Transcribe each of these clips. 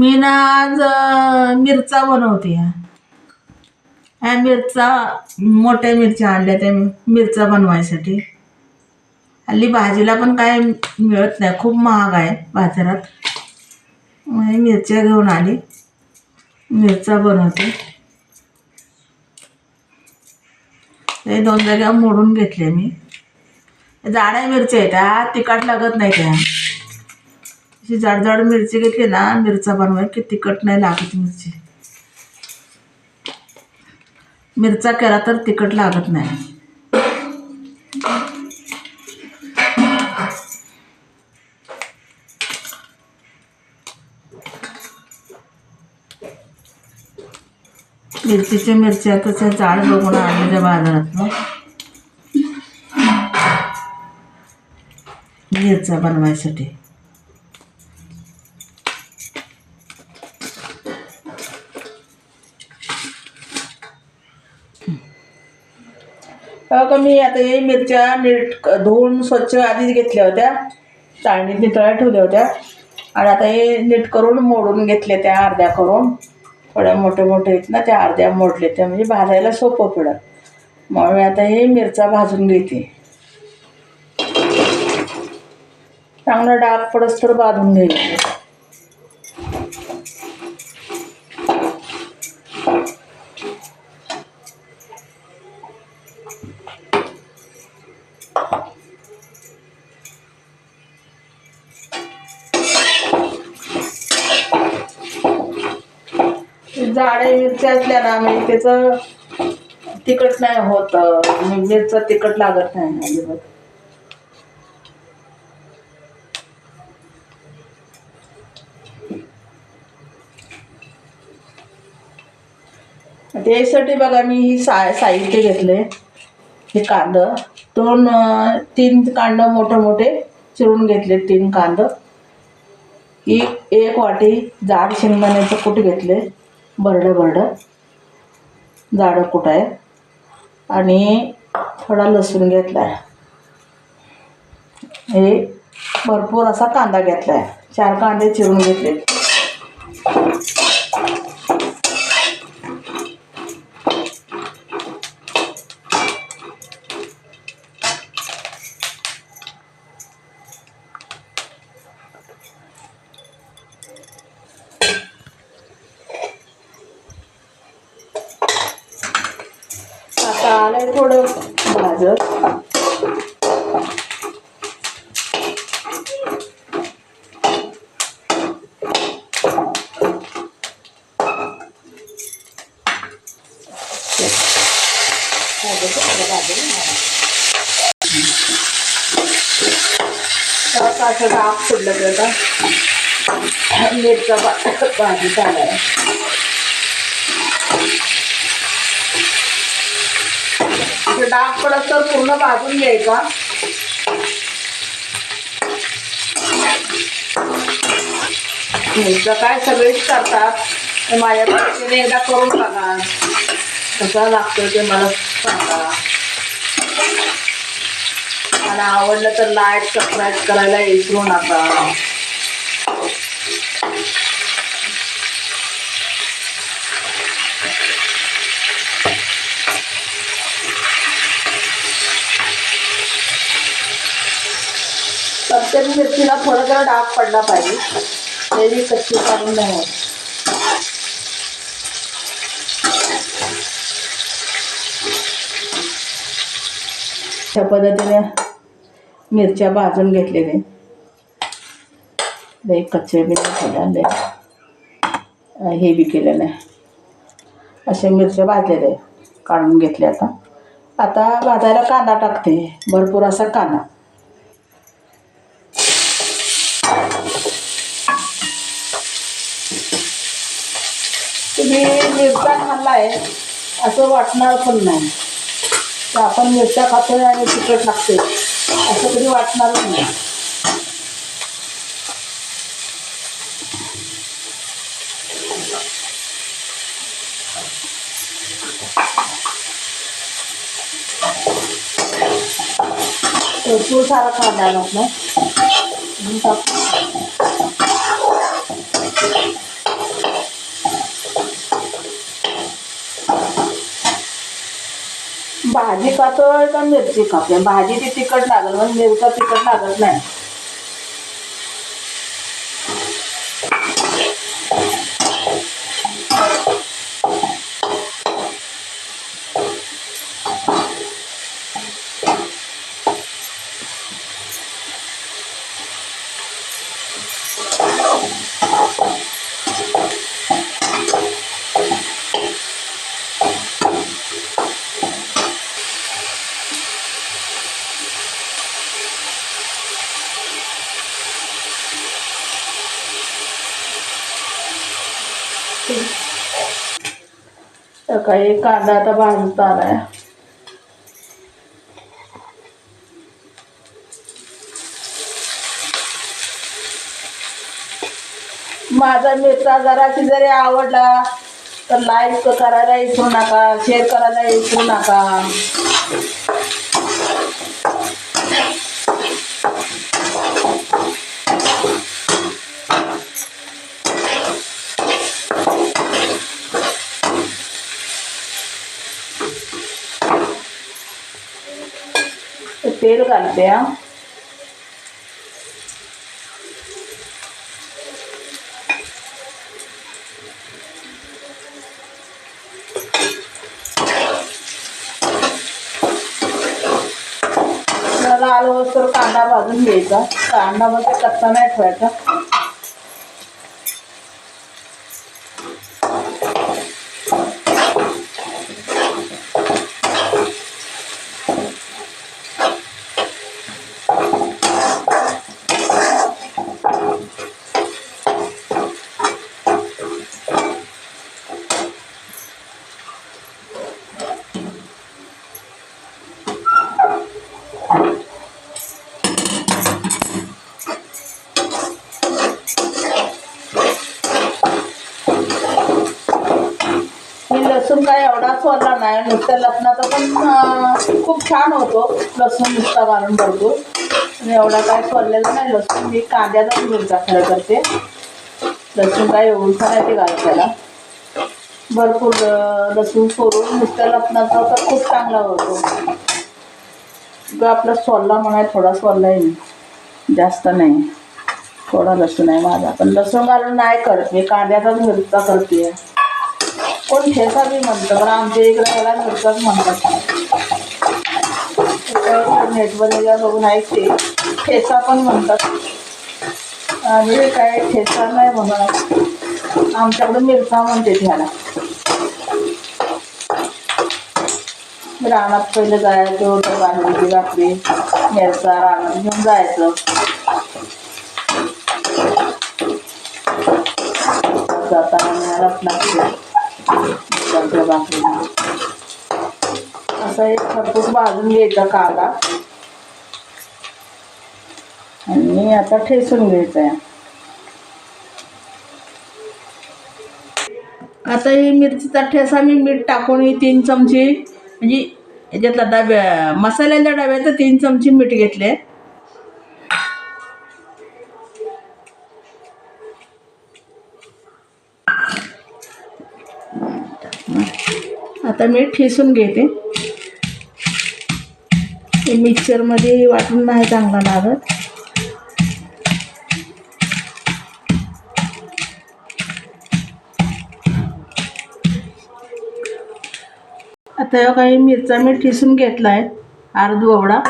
मी ना आज मिरचा बनवते. ह्या मिरचा मोठ्या मिरच्या आणल्या त्या मिरचा बनवायसाठी. हल्ली भाजीला पण काय मिळत नाही खूप महाग आहे बाजारात. मग मिरच्या घेऊन आली. मिरचा बनवते. ते दोन जागा मोडून घेतले मी. जाड्या मिरच्या आहेत त्या तिखट लागत नाही त्या. ही जाड जाड मिरची घेतली ना मिरचा बनवाय की तिखट नाही लागत मिरची. मिरचा केला तर तिखट लागत नाही. मिरचीच्या मिरच्या तशा जाड बघून आणलेल्या बाजारात मिरचा बनवायसाठी. बघा मी आता हे मिरच्या नीट धुवून स्वच्छ आधीच घेतल्या होत्या. चाळणीत नितळ्या ठेवल्या होत्या. आणि आता हे नीट करून मोडून घेतले त्या अर्ध्या करून. थोड्या मोठे मोठे आहेत ना त्या अर्ध्या मोडले त्या. म्हणजे भाजायला सोपं पडत मग मी आता हे मिरचा भाजून घेते. चांगला डाग पडस तर बांधून घ्यायची जाडे मिरच्या असल्या ना म्हणजे त्याचं तिखट नाही होत. मिरचं तिखट लागत नाही अजिबात. त्यासाठी बघा मी ही सा साहित्य घेतले हे कांदं. दोन तीन कांदं मोठे मोठे चिरून घेतले तीन कांदं. एक एक वाटी जाड शेंगदाण्याचं कूट घेतले बरडं बरडं. जाडं कूट आहे? आणि थोडा लसूण घेतला आहे हे भरपूर असा कांदा घेतला आहे चार कांदे चिरून घेतले आता आलंय थोडं भाजत काशाचा आग सोडलं तर आता मिरचा भा- भाजी चालाय ते डाग पडत तर पूर्ण भाजून घ्यायचा. काय सगळेच करतात. माझ्या पद्धतीने एकदा करून बघा. कसा लागतो ते मला सांगा. मला आवडलं तर लाईक सबस्क्राईब करायला विसरू नका. प्रत्येक मिरचीला थोडं जरा डाग पडला पाहिजे. तेही कच्ची काढून नाही होत त्या पद्धतीने मिरच्या भाजून घेतलेले. कच्चे बी नाही हे बी केलं नाही असे मिरच्या भाजलेले काढून घेतले आता. आता भाजायला कांदा टाकते. भरपूर असा कांदा. तुम्ही मिरचा खाल्लाय असं वाटणार पण नाही. तर आपण मिरच्या खातोय आणि तिखट लागते असं कधी वाटणारच नाही. भरपूर सारा खाणार नाही आपला अजून टाकू. भाजी कातळ का मिरची कापल्या भाजी ती तिखट लागल म्हणजे मिरचा तिखट लागत नाही. तर काही कांदा आता भाजत आलाय माझा मिरचा जराशी जरी आवडला तर लाईक करायला विसरू नका शेअर करायला विसरू नका ते तेल घालते हा लाल तर कांदा भाजून घ्यायचा. कांदा म्हणजे कच्चा नाही ठेवायचा मी लसूण काय एवढा सोडला नाही नुसत्या लसणाचा पण खूप छान होतो. लसूण नुसता घालून भरतो आणि एवढा काय सोडलेला नाही लसूण. मी कांद्याचाच मिरचा खरं करते लसूण काय एवढसा नाही ते घालत त्याला भरपूर लसूण सोडून नुसत्या लसणाचा तर खूप चांगला होतो. आपला सोलला म्हणाय थोडा सोलला जास्त नाही. थोडा लसूण आहे माझा. पण लसूण घालून नाही करत. मी कांद्याचाच मिरचा करते कोण ठेचा बी म्हणतं पण आमच्या इकडे त्याला मिरचाच म्हणतात. नेटवर बघून ऐकते ठेचा पण म्हणतात. आणि काय ठेचा नाही म्हणत. आमच्याकडे मिरचा म्हणते ह्याला रानात पहिले जायचं होतं बांधलीची रात्री मिरचा रानात घेऊन जायचं. जाताना रत्नागिरी लागते असा एक खरपूस भाजून घ्यायचा कांदा. आणि आता ठेसून घ्यायचा आहे आता ही मिरचीचा ठेसा मी मीठ टाकून ही तीन चमची म्हणजे याच्यातला डब्या मसाल्याच्या डब्याचं तीन चमची मीठ घेतले. आता मी ठेसून घेते. ते मिक्सरमध्ये वाटून नाही चांगला लागत. आता काही मिरचा मी ठिसून घेतला आहे अर्ध एवढा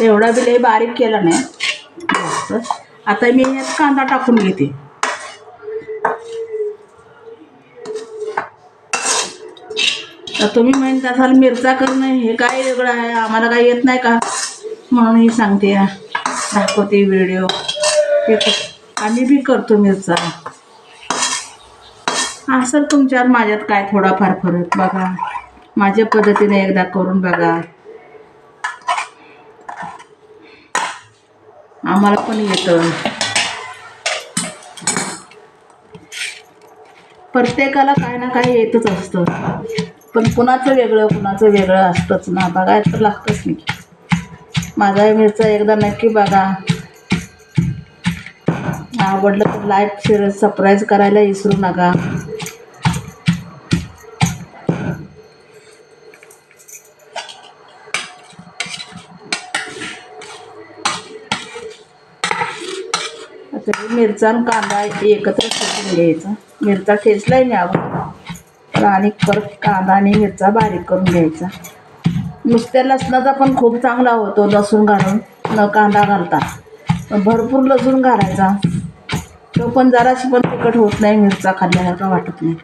एवढा बी लई बारीक केला नाही. आता मी यात कांदा टाकून घेते. तुम्ही म्हणत असाल मिरचा करणं हे काय वेगळं आहे? आम्हाला काही येत नाही का? म्हणून ही सांगते दाखवते व्हिडिओ. हे आम्ही बी करतो मिरचा. असं तुमच्यात माझ्यात काय थोडाफार फरक बघा. माझ्या पद्धतीने एकदा करून बघा. आम्हाला पण येतं. प्रत्येकाला काही ना काही येतच असतं. पण कुणाचं वेगळं कुणाचं वेगळं असतंच ना. बघायला तर लागतंच नाही. माझा मिरचा एकदा नक्की बघा. आवडलं तर लाईक शेअर सरप्राईज करायला विसरू नका. मिरचा आणि कांदा एकत्र घ्यायचा. मिरचा ठेचलाय मी आवड आणि परत कांदा आणि मिरचा बारीक करून घ्यायचा. नुसत्या लसणाचा पण खूप चांगला होतो लसूण घालून न कांदा घालता. भरपूर लसूण घालायचा. तो पण जराशी पण तिखट होत नाही मिरचा खाल्ल्यासारखा वाटत नाही.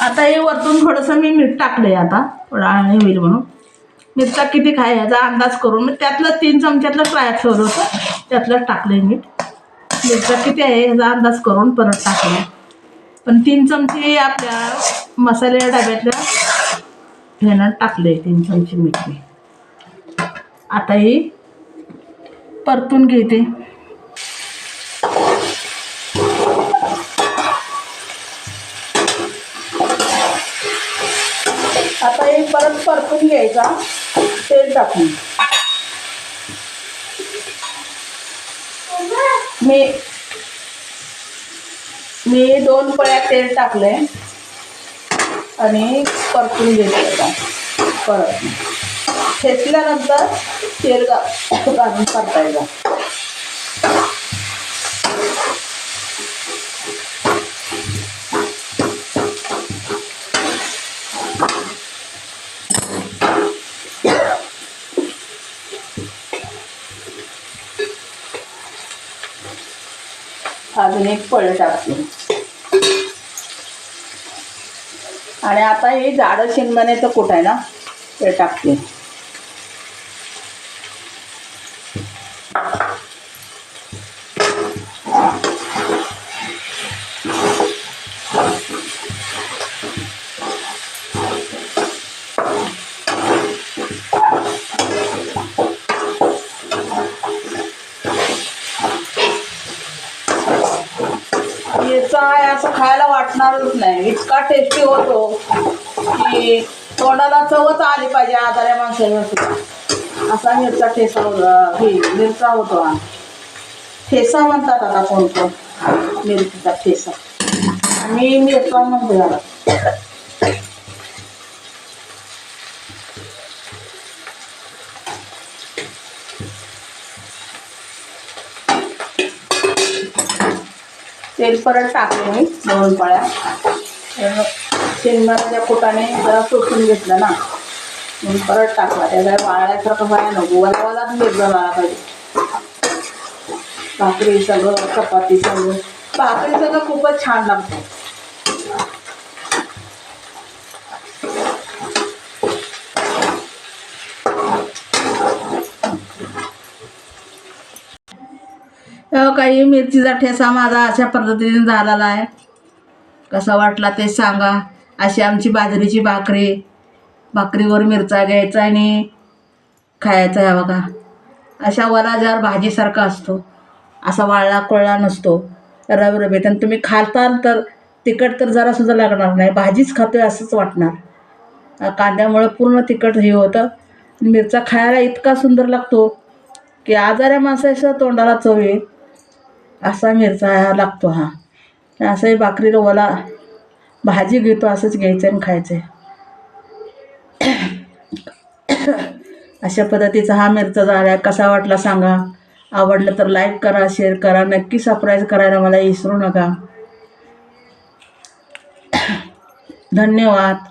आता हे वरतून थोडंसं मी मीठ टाकलं आहे आता थोडा आणि होईल म्हणून. मिरचा किती खाय ह्याचा अंदाज करून. मी त्यातलं तीन चमच्यातलं फ्राय ठेवलं होतं. त्यातलं टाकलंय मीठ मिरचा किती आहे ह्याचा अंदाज करून परत टाकलं पण तीन चमचे आपल्या मसाले डब्यातल्या ह्यानं टाकले तीन चमचे मीठ मी आता ही परतून घेते. आता हे परत परतून घ्यायचा. तेल टाकू मी मी दोन पळ्या तेल टाकले आणि परतून घेतले आता. परत. ठेचल्यानंतर तेल गा काढता येला अजून एक पळ टाकते. आणि आता हे जाडं शेंगदाण्याचं कुठ आहे ना ते टाकते. वाटणारच नाही. इतका टेस्टी होतो की तोंडाला चवच आली पाहिजे आजाऱ्या माणसाला सुद्धा असा मिरचा ठेसा होता. हे मिरचा होतो ठेसा म्हणतात आता कोणतं? मिरचीचा ठेसा. आणि मिरचा म्हणतो झाला तेल परत टाकले मी दोन पळ्या. शेंगदाण्याच्या कुटाने जरा सोसून घेतलं ना म्हणून परत टाकला. त्याला वाळल्यासारखं व्हायला नको. वाला वालाच मिरचा मला पाहिजे. भाकरी सगळं चपाती सगळं. भाकरी सगळं खूपच छान लागतं. काही मिरचीचा ठेसा माझा अशा पद्धतीने झालेला आहे. कसा वाटला ते सांगा. अशी आमची बाजरीची भाकरी. भाकरीवर मिरचा घ्यायचा आणि खायचा आहे बघा. अशा वराजार भाजीसारखा असतो. असा वाळला कोळला नसतो. रबरबीत. आणि तुम्ही खाताल तर तिखट तर जरासुद्धा लागणार नाही. भाजीच खातोय असंच वाटणार. कांद्यामुळं पूर्ण तिखट हे होतं. मिरचा खायला इतका सुंदर लागतो की आजाऱ्या माणसाच्या तोंडाला चव येईल. असा मिरचा हा लागतो हा. असंही भाकरीला ओला भाजी घेतो असंच घ्यायचं आणि खायचं. अशा पद्धतीचा हा मिरचा झाला कसा वाटला सांगा. आवडलं तर लाईक करा शेअर करा. नक्की सबस्क्राईब करायला मला विसरू नका. धन्यवाद.